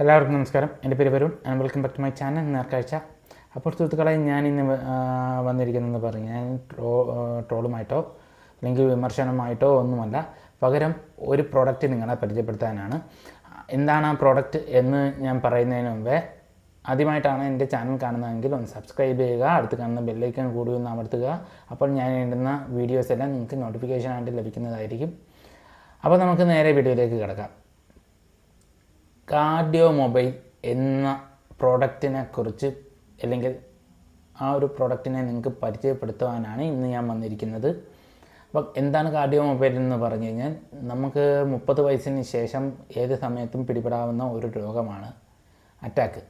എല്ലാവർക്കും നമസ്കാരം. എന്റെ പേര് Varun and welcome back to my channel Nerkazhcha. അപ്പോൾ സുഹൃത്തുക്കളെ ഞാൻ ഇന്ന് വന്നിരിക്കുന്നതെന്ന് പറഞ്ഞു ഞാൻ ട്രോ ട്രോളുമായിട്ടോ അല്ലെങ്കിൽ വിമർശനമായിട്ടോ ഒന്നുമല്ല. പകരം ഒരു പ്രോഡക്റ്റ് നിങ്ങളെ പരിചയപ്പെടുത്താനാണ്. എന്താണ് ആ പ്രോഡക്റ്റ് എന്ന് ഞാൻ പറയുന്നതിന് മുമ്പേ ആദ്യമായിട്ടാണ് എന്റെ ചാനൽ കാണുന്നതെങ്കിൽ ഒന്ന് സബ്സ്ക്രൈബ് ചെയ്യുക. അടുത്ത് കാണുന്ന ബെല്ലൈക്കൺ കൂടി ഒന്ന് അമർത്തുക. അപ്പോൾ ഞാൻ ഇടുന്ന വീഡിയോസ് എല്ലാം നിങ്ങൾക്ക് നോട്ടിഫിക്കേഷനായിട്ട് ലഭിക്കുന്നതായിരിക്കും. അപ്പോൾ നമുക്ക് നേരെ വീഡിയോയിലേക്ക് കിടക്കാം. കാർഡിയോ മൊബൈൽ എന്ന പ്രോഡക്റ്റിനെ കുറിച്ച് അല്ലെങ്കിൽ ആ ഒരു പ്രോഡക്റ്റിനെ നിങ്ങൾക്ക് പരിചയപ്പെടുത്തുവാനാണ് ഇന്ന് ഞാൻ വന്നിരിക്കുന്നത്. അപ്പോൾ എന്താണ് കാർഡിയോ മൊബൈൽ എന്ന് പറഞ്ഞു കഴിഞ്ഞാൽ നമുക്ക് മുപ്പത് വയസ്സിന് ശേഷം ഏത് സമയത്തും പിടിപെടാവുന്ന ഒരു രോഗമാണ് അറ്റാക്ക്.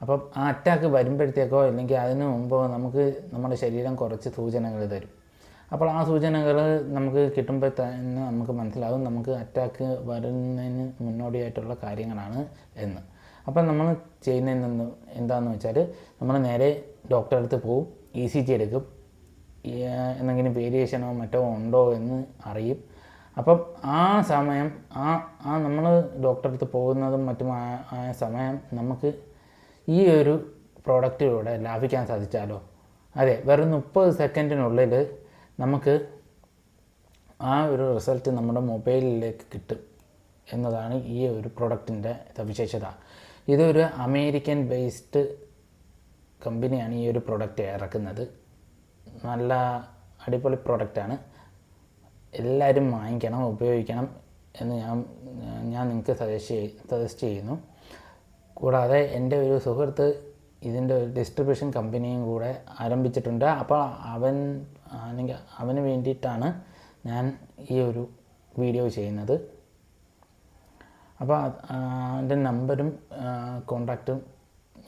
അപ്പം ആ അറ്റാക്ക് വരുമ്പോഴത്തേക്കോ അല്ലെങ്കിൽ അതിന് മുമ്പോ നമുക്ക് നമ്മുടെ ശരീരം കുറച്ച് സൂചനകൾ തരും. അപ്പോൾ ആ സൂചനകൾ നമുക്ക് കിട്ടുമ്പോൾ തന്നെ നമുക്ക് മനസ്സിലാകും നമുക്ക് അറ്റാക്ക് വരുന്നതിന് മുന്നോടിയായിട്ടുള്ള കാര്യങ്ങളാണ് എന്ന്. അപ്പം നമ്മൾ ചെയ്യുന്നതെന്ന് എന്താണെന്ന് വെച്ചാൽ നമ്മൾ നേരെ ഡോക്ടറെ അടുത്ത് പോവും. ഇ സി ജി എടുക്കും. എന്തെങ്കിലും വേരിയേഷനോ മറ്റോ ഉണ്ടോ എന്ന് അറിയും. അപ്പം ആ സമയം ആ ആ നമ്മൾ ഡോക്ടറെ അടുത്ത് പോകുന്നതും മറ്റും ആ- സമയം നമുക്ക് ഈ ഒരു പ്രോഡക്റ്റിലൂടെ ലാഭിക്കാൻ സാധിച്ചാലോ? അതെ വെറും മുപ്പത് സെക്കൻഡിനുള്ളിൽ നമുക്ക് ആ ഒരു റിസൾട്ട് നമ്മുടെ മൊബൈലിലേക്ക് കിട്ടും എന്നതാണ് ഈ ഒരു പ്രൊഡക്റ്റിന്റെ സവിശേഷത ഇതൊരു അമേരിക്കൻ ബേസ്ഡ് കമ്പനിയാണ് ഈ ഒരു പ്രൊഡക്റ്റ് ഇറക്കുന്നത്. നല്ല അടിപൊളി പ്രൊഡക്റ്റാണ് എല്ലാവരും വാങ്ങിക്കണം ഉപയോഗിക്കണം എന്ന് ഞാൻ ഞാൻ നിങ്ങൾക്ക് സജസ്റ്റ് സജസ്റ്റ് ചെയ്യുന്നു. കൂടാതെ എന്റെ ഒരു സുഹൃത്ത് ഇതിന്റെ ഒരു ഡിസ്ട്രിബ്യൂഷൻ കമ്പനിയും കൂടെ ആരംഭിച്ചിട്ടുണ്ട്. അപ്പോൾ അവൻ അല്ലെങ്കിൽ അവന് വേണ്ടിയിട്ടാണ് ഞാൻ ഈ ഒരു വീഡിയോ ചെയ്യുന്നത്. അപ്പോൾ എന്റെ നമ്പരും കോണ്ടാക്റ്റും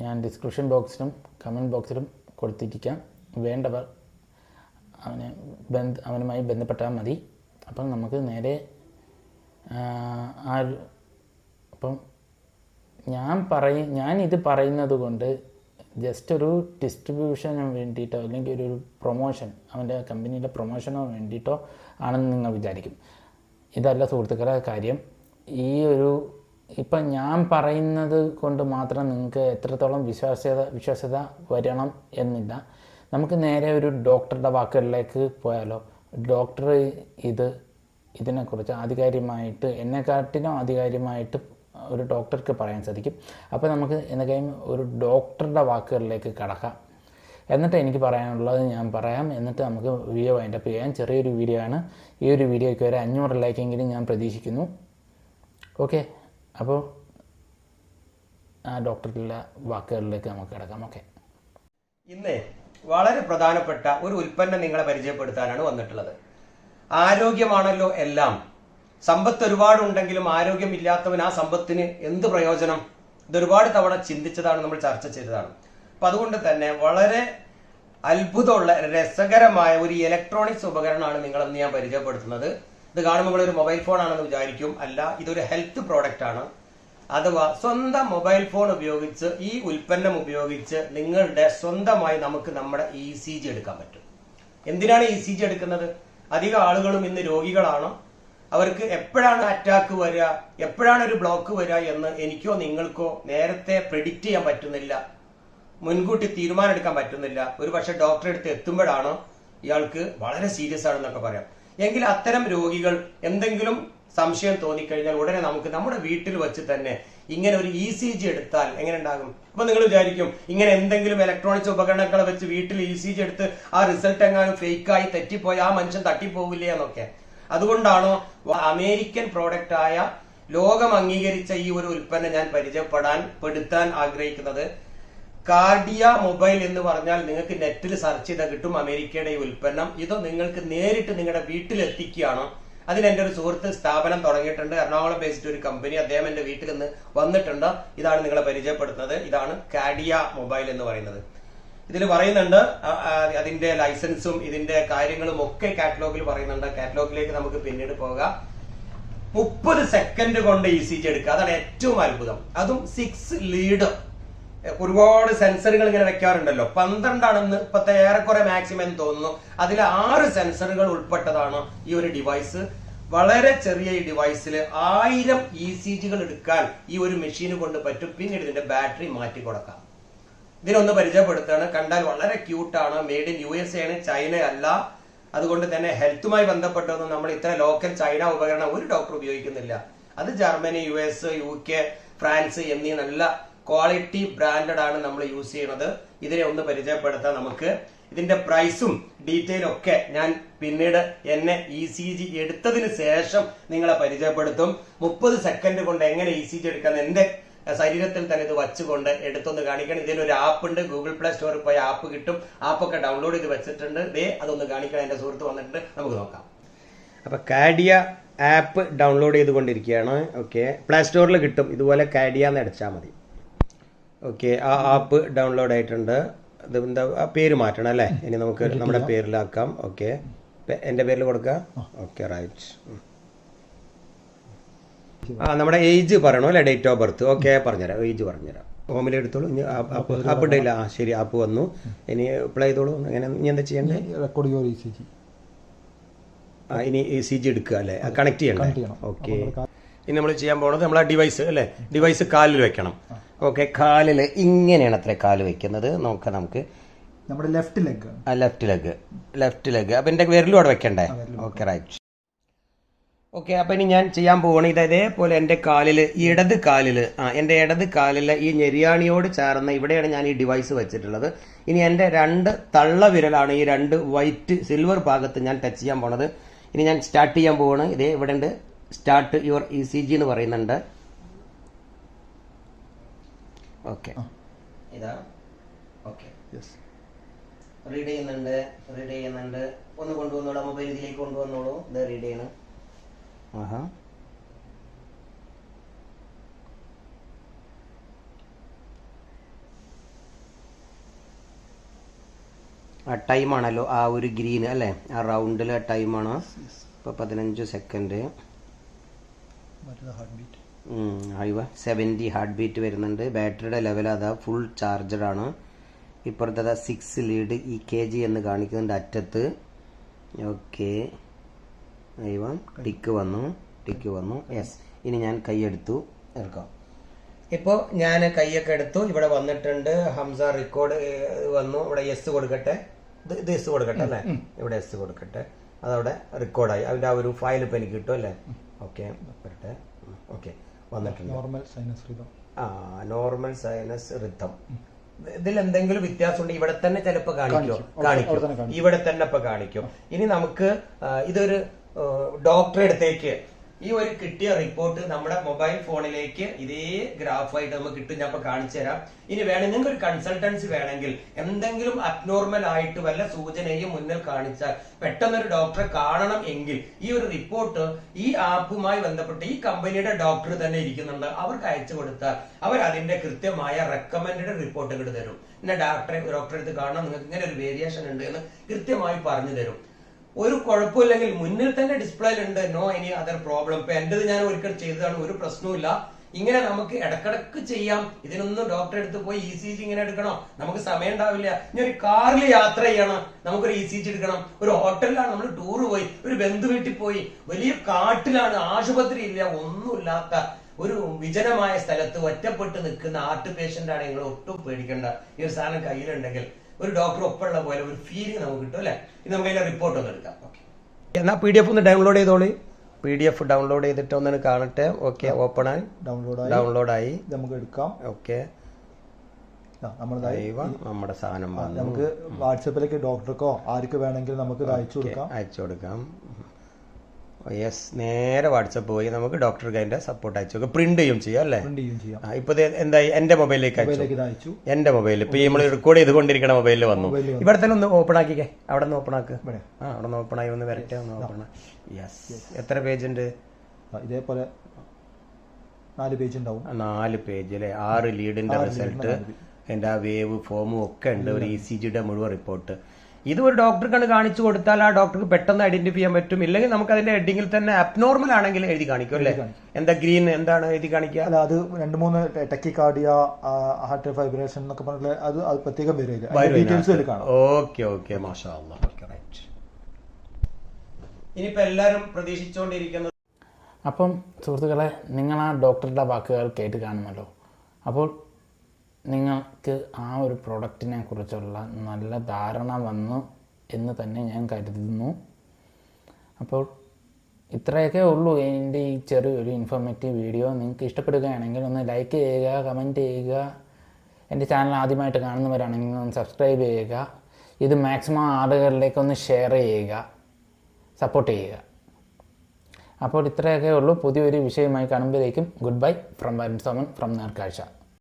ഞാൻ ഡിസ്ക്രിപ്ഷൻ ബോക്സിലും കമന്റ് ബോക്സിലും കൊടുത്തിരിക്കാം. വേണ്ടവർ അവനെ ബന്ധ അവനുമായി ബന്ധപ്പെട്ടാൽ മതി. അപ്പം നമുക്ക് നേരെ ആ, അപ്പം ഞാൻ പറയും ഞാൻ ഇത് പറയുന്നത് കൊണ്ട് ജസ്റ്റ് ഒരു ഡിസ്ട്രിബ്യൂഷന് വേണ്ടിയിട്ടോ അല്ലെങ്കിൽ ഒരു പ്രൊമോഷൻ അവന്റെ കമ്പനിയുടെ പ്രൊമോഷനോ വേണ്ടിയിട്ടോ ആണെന്ന് നിങ്ങൾ വിചാരിക്കും. ഇതല്ല സുഹൃത്തുക്കളെ കാര്യം. ഈ ഒരു ഇപ്പം ഞാൻ പറയുന്നത് കൊണ്ട് മാത്രം നിങ്ങൾക്ക് എത്രത്തോളം വിശ്വാസ്യത വിശ്വാസ്യത വരണം എന്നില്ല. നമുക്ക് നേരെ ഒരു ഡോക്ടറുടെ വാക്കുകളിലേക്ക് പോയാലോ. ഡോക്ടർ ഇത് ഇതിനെക്കുറിച്ച് ആധികാരികമായിട്ട് എന്നെക്കാട്ടിലും ആധികാരികമായിട്ട് ഒരു ഡോക്ടർക്ക് പറയാൻ സാധിക്കും. അപ്പോൾ നമുക്ക് എന്തൊക്കെയും ഒരു ഡോക്ടറുടെ വാക്കുകളിലേക്ക് കടക്കാം. എന്നിട്ട് എനിക്ക് പറയാനുള്ളത് ഞാൻ പറയാം. എന്നിട്ട് നമുക്ക് വീഡിയോ വൈൻഡപ്പ് ചെയ്യാം. ചെറിയൊരു വീഡിയോ ആണ്. ഈ ഒരു വീഡിയോയ്ക്ക് വരെ അഞ്ഞൂറ് ലൈക്കെങ്കിലും ഞാൻ പ്രതീക്ഷിക്കുന്നു. ഓക്കെ അപ്പോൾ ആ ഡോക്ടറുടെ വാക്കുകളിലേക്ക് നമുക്ക് കിടക്കാം. ഓക്കെ ഇന്ന് വളരെ പ്രധാനപ്പെട്ട ഒരു ഉൽപ്പന്നം നിങ്ങളെ പരിചയപ്പെടുത്താനാണ് വന്നിട്ടുള്ളത്. ആരോഗ്യമാണല്ലോ എല്ലാം. സമ്പത്ത് ഒരുപാടുണ്ടെങ്കിലും ആരോഗ്യമില്ലാത്തവൻ ആ സമ്പത്തിന് എന്ത് പ്രയോജനം? ഇതൊരുപാട് തവണ ചിന്തിച്ചതാണ് നമ്മൾ ചർച്ച ചെയ്തതാണ്. അപ്പൊ അതുകൊണ്ട് തന്നെ വളരെ അത്ഭുതമുള്ള രസകരമായ ഒരു ഇലക്ട്രോണിക്സ് ഉപകരണമാണ് നിങ്ങളെന്ന് ഞാൻ പരിചയപ്പെടുത്തുന്നത്. ഇത് കാണുമ്പോൾ ഒരു മൊബൈൽ ഫോൺ ആണെന്ന് വിചാരിക്കും. അല്ല ഇതൊരു ഹെൽത്ത് പ്രോഡക്റ്റ് ആണ്. അഥവാ സ്വന്തം മൊബൈൽ ഫോൺ ഉപയോഗിച്ച് ഈ ഉൽപ്പന്നം ഉപയോഗിച്ച് നിങ്ങളുടെ സ്വന്തമായി നമുക്ക് നമ്മുടെ ഇ സി ജി എടുക്കാൻ പറ്റും. എന്തിനാണ് ഇ സി ജി എടുക്കുന്നത്? അധികം ആളുകളും ഇന്ന് രോഗികളാണ്. അവർക്ക് എപ്പോഴാണ് അറ്റാക്ക് വരിക എപ്പോഴാണ് ഒരു ബ്ലോക്ക് വരിക എന്ന് എനിക്കോ നിങ്ങൾക്കോ നേരത്തെ പ്രെഡിക്റ്റ് ചെയ്യാൻ പറ്റുന്നില്ല. മുൻകൂട്ടി തീരുമാനം എടുക്കാൻ പറ്റുന്നില്ല. ഒരു പക്ഷെ ഡോക്ടറെ അടുത്ത് എത്തുമ്പോഴാണ് ഇയാൾക്ക് വളരെ സീരിയസ് ആണെന്നൊക്കെ പറയാം. എങ്കിൽ അത്തരം രോഗികൾ എന്തെങ്കിലും സംശയം തോന്നിക്കഴിഞ്ഞാൽ ഉടനെ നമുക്ക് നമ്മുടെ വീട്ടിൽ വെച്ച് തന്നെ ഇങ്ങനെ ഒരു ഇ സി ജി എടുത്താൽ എങ്ങനെ ഉണ്ടാകും? അപ്പൊ നിങ്ങൾ വിചാരിക്കും ഇങ്ങനെ എന്തെങ്കിലും ഇലക്ട്രോണിക്സ് ഉപകരണങ്ങൾ വെച്ച് വീട്ടിൽ ഇ സി ജി എടുത്ത് ആ റിസൾട്ട് എങ്ങാനും ഫേക്കായി തെറ്റിപ്പോയി ആ മനുഷ്യൻ തട്ടിപ്പോവില്ലേ എന്നൊക്കെ. അതുകൊണ്ടാണോ അമേരിക്കൻ പ്രോഡക്റ്റ് ആയ ലോകം അംഗീകരിച്ച ഈ ഒരു ഉൽപ്പന്നം ഞാൻ പരിചയപ്പെടാൻ പെടുത്താൻ ആഗ്രഹിക്കുന്നത്. കാർഡിയ മൊബൈൽ എന്ന് പറഞ്ഞാൽ നിങ്ങൾക്ക് നെറ്റിൽ സെർച്ച് ചെയ്താൽ കിട്ടും അമേരിക്കയുടെ ഈ ഉൽപ്പന്നം. ഇത് നിങ്ങൾക്ക് നേരിട്ട് നിങ്ങളുടെ വീട്ടിൽ എത്തിക്കുകയാണ് അതിന് എന്റെ ഒരു സുഹൃത്ത് സ്ഥാപനം തുടങ്ങിയിട്ടുണ്ട്. എറണാകുളം ബേസ്ഡ് ഒരു കമ്പനി അദ്ദേഹം എന്റെ വീട്ടിൽ നിന്ന് വന്നിട്ടുണ്ട്. ഇതാണ് നിങ്ങളെ പരിചയപ്പെടുത്തുന്നത്. ഇതാണ് കാഡിയ മൊബൈൽ എന്ന് പറയുന്നത്. ഇതിൽ പറയുന്നുണ്ട് അതിന്റെ ലൈസൻസും ഇതിന്റെ കാര്യങ്ങളും ഒക്കെ കാറ്റലോഗിൽ പറയുന്നുണ്ട്. കാറ്റലോഗിലേക്ക് നമുക്ക് പിന്നീട് പോകാം. മുപ്പത് സെക്കൻഡ് കൊണ്ട് ഇ സി ജി എടുക്കുക. അതാണ് ഏറ്റവും അത്ഭുതം. അതും സിക്സ് ലീഡ് ഒരുപാട് സെൻസറുകൾ ഇങ്ങനെ വെക്കാറുണ്ടല്ലോ. പന്ത്രണ്ടാണെന്ന് ഇപ്പത്തെ ഏറെക്കുറെ മാക്സിമം എന്ന് തോന്നുന്നു. അതിൽ ആറ് സെൻസറുകൾ ഉൾപ്പെട്ടതാണ് ഈ ഒരു ഡിവൈസ് വളരെ ചെറിയ ഈ ഡിവൈസിൽ ആയിരം ഇ സി ജികൾ എടുക്കാൻ ഈ ഒരു മെഷീൻ കൊണ്ട് പറ്റും. പിന്നീട് ഇതിന്റെ ബാറ്ററി മാറ്റി കൊടുക്കാം. ഇതിനൊന്ന് പരിചയപ്പെടുത്തുകയാണ് കണ്ടാൽ വളരെ ക്യൂട്ടാണ് made in U S A ആണ് ചൈന അല്ല അതുകൊണ്ട് തന്നെ ഹെൽത്തുമായി ബന്ധപ്പെട്ടൊന്നും നമ്മൾ ഇത്ര ലോക്കൽ ചൈന ഉപകരണം ഒരു ഡോക്ടർ ഉപയോഗിക്കുന്നില്ല. അത് Germany U S U K France എന്നീ നല്ല ക്വാളിറ്റി ബ്രാൻഡഡ് ആണ് നമ്മൾ യൂസ് ചെയ്യുന്നത്. ഇതിനെ ഒന്ന് പരിചയപ്പെടുത്താം നമുക്ക്. ഇതിന്റെ പ്രൈസും ഡീറ്റെയിലും ഒക്കെ ഞാൻ പിന്നീട് എന്നെ ഇ സി ജി എടുത്തതിന് ശേഷം നിങ്ങളെ പരിചയപ്പെടുത്തും. മുപ്പത് സെക്കൻഡ് കൊണ്ട് എങ്ങനെ ഇ സി ജി എടുക്കാൻ എന്റെ ശരീരത്തിൽ തന്നെ ഇത് വച്ചുകൊണ്ട് എടുത്തൊന്ന് കാണിക്കണം. ഇതിനൊരു ആപ്പ് ഉണ്ട്. ഗൂഗിൾ പ്ലേ സ്റ്റോറിൽ പോയി ആപ്പ് കിട്ടും. ആപ്പൊക്കെ ഡൗൺലോഡ് ചെയ്ത് വെച്ചിട്ടുണ്ട്. ദേ അതൊന്ന് കാണിക്കണം. എന്റെ സുഹൃത്ത് വന്നിട്ടുണ്ട്. നമുക്ക് നോക്കാം. അപ്പോൾ കാഡിയ ആപ്പ് ഡൗൺലോഡ് ചെയ്തുകൊണ്ടിരിക്കുകയാണ്. ഓക്കെ പ്ലേ സ്റ്റോറിൽ കിട്ടും. ഇതുപോലെ കാഡിയ എന്ന് അടിച്ചാൽ മതി. ഓക്കെ ആ ആപ്പ് ഡൗൺലോഡ് ആയിട്ടുണ്ട്. ഇത് എന്താ പേര് മാറ്റണം അല്ലേ? ഇനി നമുക്ക് നമ്മുടെ പേരിലാക്കാം. ഓക്കെ എന്റെ പേരിൽ കൊടുക്കാം. ഓക്കെ റൈറ്റ് ആ നമ്മുടെ ഏജ് പറയണോ അല്ലെ? ഡേറ്റ് ഓഫ് ബർത്ത് ഓക്കെ പറഞ്ഞുതരാം. ഏജ് പറഞ്ഞുതരാം. ഹോമിൽ എടുത്തോളൂ. ഇനി ആപ്പ് ആപ്പ് ഇടില്ല ആ ശരി ആപ്പ് വന്നു. ഇനി അപ്ലൈ ചെയ്തോളൂ. അങ്ങനെ ഇനി എന്താ ചെയ്യണ്ടേ റെക്കോർഡ് ചെയ്യുക ഇ സി ജി ആ, ഇനി ഇ സി ജി എടുക്കുക അല്ലേ? കണക്ട് ചെയ്യണം. ഓക്കെ ഇനി നമ്മൾ ചെയ്യാൻ പോകുന്നത് നമ്മളെ ഡിവൈസ് അല്ലേ? ഡിവൈസ് കാലിൽ വെക്കണം. ഓക്കെ കാലിൽ ഇങ്ങനെയാണ് അത്ര കാൽ വെക്കുന്നത്. നോക്കാം നമുക്ക്. നമ്മുടെ ലെഫ്റ്റ് ലെഗ് ആ ലെഫ്റ്റ് ലെഗ് ലെഫ്റ്റ് ലെഗ് അപ്പം എന്റെ വിരലും അവിടെ വെക്കണ്ടേ? ഓക്കെ റൈറ്റ് ഓക്കെ അപ്പം ഇനി ഞാൻ ചെയ്യാൻ പോവാണ്. ഇത് ഇതേപോലെ എന്റെ കാലിൽ ഇടത് കാലിൽ ആ എന്റെ ഇടത് കാലിൽ ഈ ഞെരിയാണിയോട് ചേർന്ന് ഇവിടെയാണ് ഞാൻ ഈ ഡിവൈസ് വെച്ചിട്ടുള്ളത്. ഇനി എന്റെ രണ്ട് തള്ള വിരലാണ് ഈ രണ്ട് വൈറ്റ് സിൽവർ ഭാഗത്ത് ഞാൻ ടച്ച് ചെയ്യാൻ പോണത്. ഇനി ഞാൻ സ്റ്റാർട്ട് ചെയ്യാൻ പോവാണ്. ഇതേ ഇവിടെ ഉണ്ട്. Start your E C G എന്ന് പറയുന്നുണ്ട്. ഓക്കെ. ഇതാ. ഓക്കെ. റീഡ് ചെയ്യുന്നുണ്ട്. റീഡ് ചെയ്യുന്നുണ്ട്. ഒന്ന് കൊണ്ടുവന്നോളൂ. മൊബൈൽ ഇതിലേക്ക് കൊണ്ടുവന്നോളൂ. ഇത് റീഡ് ചെയ്യണം. ആഹാ. ആ ടൈമാണല്ലോ ആ ഒരു ഗ്രീൻ അല്ലേ? ആ റൗണ്ടിലെ ടൈമാണ് ഇപ്പോൾ പതിനഞ്ച് സെക്കൻഡ് അയവ സെവന്റി ഹാർട്ട് ബീറ്റ് വരുന്നുണ്ട്. ബാറ്ററിയുടെ ലെവൽ അതാ ഫുൾ ചാർജറാണ് ഇപ്പുറത്തെ അതാ six lead E K G എന്ന് കാണിക്കുന്നുണ്ട് അറ്റത്ത്. ഓക്കെ അയവ ടിക്ക് വന്നു ടിക്ക് വന്നു. യെസ് ഇനി ഞാൻ കൈയെടുത്തു എടുക്കാം. ഇപ്പോൾ ഞാൻ കൈയൊക്കെ എടുത്തു ഇവിടെ വന്നിട്ടുണ്ട്. ഹംസ റെക്കോർഡ് വന്നു. ഇവിടെ എസ് കൊടുക്കട്ടെ. ഇത് എസ് കൊടുക്കട്ടെ അല്ലേ? ഇവിടെ എസ് കൊടുക്കട്ടെ. അതവിടെ റെക്കോർഡായി അതിന്റെ ആ ഒരു ഫയൽ ഇപ്പം എനിക്ക് കിട്ടും അല്ലേ? ഓക്കെ വരട്ടെ. ഓക്കെ വന്നിട്ടുണ്ട്. നോർമൽ സൈനസ് റിതം ആ നോർമൽ സൈനസ് റിത്തം ഇതിൽ എന്തെങ്കിലും വ്യത്യാസം ഉണ്ട് ഇവിടെ തന്നെ ചിലപ്പോൾ കാണിക്കും? കാണിക്കും. ഇവിടെ തന്നെ ഇപ്പൊ കാണിക്കും. ഇനി നമുക്ക് ഇതൊരു ഡോക്ടറെ അടുത്തേക്ക് ഈ ഒരു കിട്ടിയ റിപ്പോർട്ട് നമ്മുടെ മൊബൈൽ ഫോണിലേക്ക് ഇതേ ഗ്രാഫായിട്ട് നമുക്ക് കിട്ടും. ഞാൻ ഇപ്പൊ കാണിച്ചു തരാം. ഇനി വേണമെങ്കിൽ നിങ്ങൾക്ക് ഒരു കൺസൾട്ടൻസി വേണമെങ്കിൽ എന്തെങ്കിലും അബ്നോർമൽ ആയിട്ട് വല്ല സൂചനയും മുന്നിൽ കാണിച്ചാൽ പെട്ടെന്ന് ഒരു ഡോക്ടറെ കാണണം എങ്കിൽ ഈ ഒരു റിപ്പോർട്ട് ഈ ആപ്പുമായി ബന്ധപ്പെട്ട് ഈ കമ്പനിയുടെ ഡോക്ടർ തന്നെ ഇരിക്കുന്നുണ്ട്. അവർക്ക് അയച്ചു കൊടുത്താൽ അവർ അതിന്റെ കൃത്യമായ റെക്കമെൻഡഡ് ഇങ്ങോട്ട് തരും. പിന്നെ ഡോക്ടറെ ഡോക്ടറെ അടുത്ത് കാണണം. നിങ്ങൾക്ക് ഇങ്ങനെ ഒരു വേരിയേഷൻ ഉണ്ട് എന്ന് കൃത്യമായി പറഞ്ഞു തരും. ഒരു കുഴപ്പമില്ലെങ്കിൽ മുന്നിൽ തന്നെ ഡിസ്പ്ലേയിലുണ്ട് നോ എനി അതർ പ്രോബ്ലം ഇപ്പൊ എന്റേത് ഞാൻ ഒരിക്കൽ ചെയ്തതാണ്. ഒരു പ്രശ്നവുമില്ല ഇങ്ങനെ നമുക്ക് ഇടക്കിടക്ക് ചെയ്യാം. ഇതിനൊന്നും ഡോക്ടറെ അടുത്ത് പോയി ഇ സി ജി ഇങ്ങനെ എടുക്കണം. നമുക്ക് സമയം ഉണ്ടാവില്ല. ഇനി ഒരു കാറിൽ യാത്ര ചെയ്യണം. നമുക്കൊരു ഇ സി ജി എടുക്കണം. ഒരു ഹോട്ടലിലാണ് നമ്മൾ ടൂർ പോയി. ഒരു ബന്ധു വീട്ടിൽ പോയി. വലിയ കാട്ടിലാണ്. ആശുപത്രി ഇല്ല. ഒന്നുമില്ലാത്ത ഒരു വിജനമായ സ്ഥലത്ത് ഒറ്റപ്പെട്ട് നിൽക്കുന്ന ആർട്ട് പേഷ്യന്റ് ആണ്. നിങ്ങൾ ഒട്ടും പേടിക്കേണ്ട. ഈ ഒരു സാധനം കയ്യിലുണ്ടെങ്കിൽ ഒരു ഡോക്ടർ ഒപ്പമുള്ള പോലെ ഒരു ഫീലിംഗ് നമുക്ക് കിട്ടും അല്ലെ? ഇത് നമുക്ക് അതിന്റെ റിപ്പോർട്ട് ഒന്ന് എടുക്കാം. ഓക്കെ എന്നാ പി ഡി എഫ് ഒന്ന് ഡൗൺലോഡ് ചെയ്തോളി. പി ഡി എഫ് ഡൗൺലോഡ് ചെയ്തിട്ട് ഒന്ന് കാണട്ടെ ഓക്കെ ഓപ്പൺ ആയി. ഡൗൺലോഡ് ഡൗൺലോഡ് ആയി നമുക്ക് എടുക്കാം. ഓക്കെ നമ്മുടെ സാധനം നമുക്ക് വാട്സപ്പിലേക്ക് ഡോക്ടർക്കോ ആർക്ക് വേണമെങ്കിലും നമുക്ക് അയച്ചു കൊടുക്കാം. അയച്ചു കൊടുക്കാം. യെസ് നേരെ വാട്സപ്പ് പോയി നമുക്ക് ഡോക്ടർ അതിന്റെ സപ്പോർട്ട് അയച്ചു. പ്രിന്റ് ചെയ്യും ചെയ്യാം അല്ലേ? ഇപ്പൊ എന്തായി? എന്റെ മൊബൈലിലേക്ക് അയച്ചു. എന്റെ മൊബൈൽ ഇപ്പൊ നമ്മൾ റെക്കോർഡ് ചെയ്തുകൊണ്ടിരിക്കുന്ന മൊബൈലിൽ വന്നു. മൊബൈലിൽ. ഇവിടെ തന്നെ ഒന്ന് ഓപ്പൺ ആക്കിക്കേ. അവിടെ നിന്ന് ഓപ്പൺ ആക്ക്. ആ അവിടെ നിന്ന് ഓപ്പൺ ആയി. ഒന്ന് വരട്ടെ ഒന്ന് ഓപ്പൺ യെസ് എത്ര പേജ് ഉണ്ട്? ഇതേപോലെ നാല് പേജ് ഉണ്ടാവും. നാല് പേജ് അല്ലേ ആറ് ലീഡിന്റെ റിസൾട്ട് അതിന്റെ ആ വേവ് ഫോമും ഒക്കെ ഉണ്ട്. ഒരു ഇ സി ജിയുടെ മുഴുവൻ റിപ്പോർട്ട് ഇത് ഒരു ഡോക്ടർക്കാണ് കാണിച്ചു കൊടുത്താൽ ആ ഡോക്ടർക്ക് പെട്ടെന്ന് ഐഡന്റിഫൈ ചെയ്യാൻ പറ്റും. ഇല്ലെങ്കിൽ നമുക്ക് അതിന്റെ ഹെഡിങ്ങിൽ തന്നെ അബ്നോർമൽ ആണെങ്കിൽ എഴുതി കാണിക്കും അല്ലേ? എന്താ ഗ്രീൻ എന്താണ് എഴുതി കാണിക്കുക? അല്ല അത് രണ്ട് മൂന്ന് ടെക്കി കാർഡിയ ഹാർട്ട് ഫൈബ്രേഷൻ എന്നൊക്കെ പറഞ്ഞിട്ട് അത് അത് പ്രത്യേകം ഡീറ്റെയിൽസ് കാണാം. ഓക്കെ ഓക്കെ മാഷാ ഇനിയിപ്പോ എല്ലാവരും പ്രതീക്ഷിച്ചുകൊണ്ടിരിക്കുന്നത് അപ്പം സുഹൃത്തുക്കളെ നിങ്ങൾ ആ ഡോക്ടറുടെ വാക്കുകൾ കേട്ട് കാണുമല്ലോ. അപ്പോൾ നിങ്ങൾക്ക് ആ ഒരു പ്രൊഡക്റ്റിനെ കുറിച്ചുള്ള നല്ല ധാരണ വന്നു എന്ന് തന്നെ ഞാൻ കരുതുന്നു. അപ്പോൾ ഇത്രയൊക്കെ ഉള്ളൂ എന്റെ ഈ ചെറിയൊരു ഇൻഫോർമേറ്റീവ് വീഡിയോ നിങ്ങൾക്ക് ഇഷ്ടപ്പെടുകയാണെങ്കിൽ ഒന്ന് ലൈക്ക് ചെയ്യുക കമന്റ് ചെയ്യുക. എന്റെ ചാനൽ ആദ്യമായിട്ട് കാണുന്നവരാണെങ്കിൽ ഒന്ന് സബ്സ്ക്രൈബ് ചെയ്യുക. ഇത് മാക്സിമം ആളുകളിലേക്ക് ഒന്ന് ഷെയർ ചെയ്യുക സപ്പോർട്ട് ചെയ്യുക. അപ്പോൾ ഇത്രയൊക്കെ ഉള്ളൂ. പുതിയൊരു വിഷയമായി കാണുമ്പോഴേക്കും good bye from Varun Soman from Nerkazhcha.